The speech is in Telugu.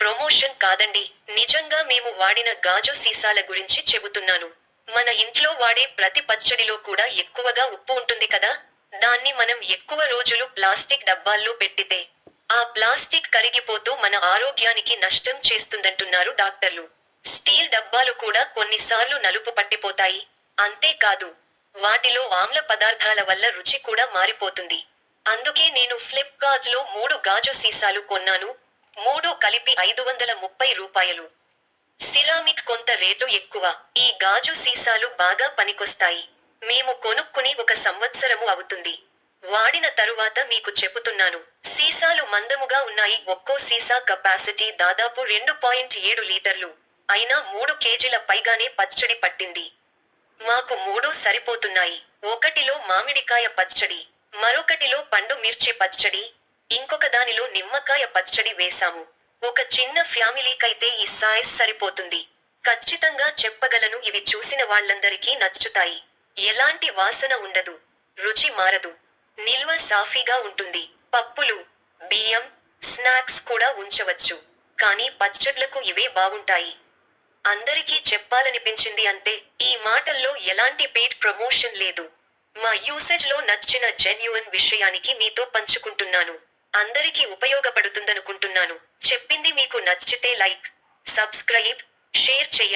ప్రమోషన్ కాదండి. నిజంగా మేము వాడిన గాజు సీసాల గురించి చెబుతున్నాను. మన ఇంట్లో వాడే ప్రతి పచ్చడిలో కూడా ఎక్కువగా ఉప్పు ఉంటుంది కదా? దాన్ని మనం ఎక్కువ రోజులు ప్లాస్టిక్ డబ్బాల్లో పెట్టితే ఆ ప్లాస్టిక్ కరిగిపోతూ మన ఆరోగ్యానికి నష్టం చేస్తుందంటున్నారు డాక్టర్లు. స్టీల్ డబ్బాలు కూడా కొన్నిసార్లు నలుపు పట్టిపోతాయి. అంతేకాదు వాటిలో ఆమ్ల పదార్థాల వల్ల రుచి కూడా మారిపోతుంది. అందుకే నేను ఫ్లిప్కార్ట్లో మూడు గాజు సీసాలు కొన్నాను. మూడు కలిపి ఐదు వందల ముప్పై రూపాయలు. సిరామిక్ కొంత రేటు ఎక్కువ. ఈ గాజు సీసాలు బాగా పనికొస్తాయి. మేము కొనుక్కుని ఒక సంవత్సరము అవుతుంది. వాడిన తరువాత మీకు చెబుతున్నాను. సీసాలు మందముగా ఉన్నాయి. ఒక్కో సీసా కెపాసిటీ దాదాపు రెండు పాయింట్ ఏడు లీటర్లు. అయినా మూడు కేజీల పైగానే పచ్చడి పట్టింది. మాకు మూడు సరిపోతున్నాయి. ఒకటిలో మామిడికాయ పచ్చడి మరొకటిలో పండు మిర్చి పచ్చడి ఇంకొక దానిలో నిమ్మకాయ పచ్చడి వేశాము. ఒక చిన్న ఫ్యామిలీకైతే ఈ సాయిస్ సరిపోతుంది. ఖచ్చితంగా చెప్పగలను ఇవి చూసిన వాళ్ళందరికీ నచ్చుతాయి. ఎలాంటి వాసన ఉండదు. రుచి మారదు. నిల్వ సాఫీగా ఉంటుంది. పప్పులు బియ్యం స్నాక్స్ కూడా ఉంచవచ్చు. కానీ పచ్చడ్లకు ఇవే బాగుంటాయి. అందరికీ చెప్పాలనిపించింది అంతే ఈ మాటల్లో ఎలాంటి పెయిడ్ ప్రమోషన్ లేదు. మా యూసేజ్లో నచ్చిన జెన్యున్ విషయానికి మీతో పంచుకుంటున్నాను. అందరికీ ఉపయోగపడుతుందనుకుంటున్నాను. చెప్పింది మీకు నచ్చితే లైక్ సబ్స్క్రైబ్ షేర్ చేయండి.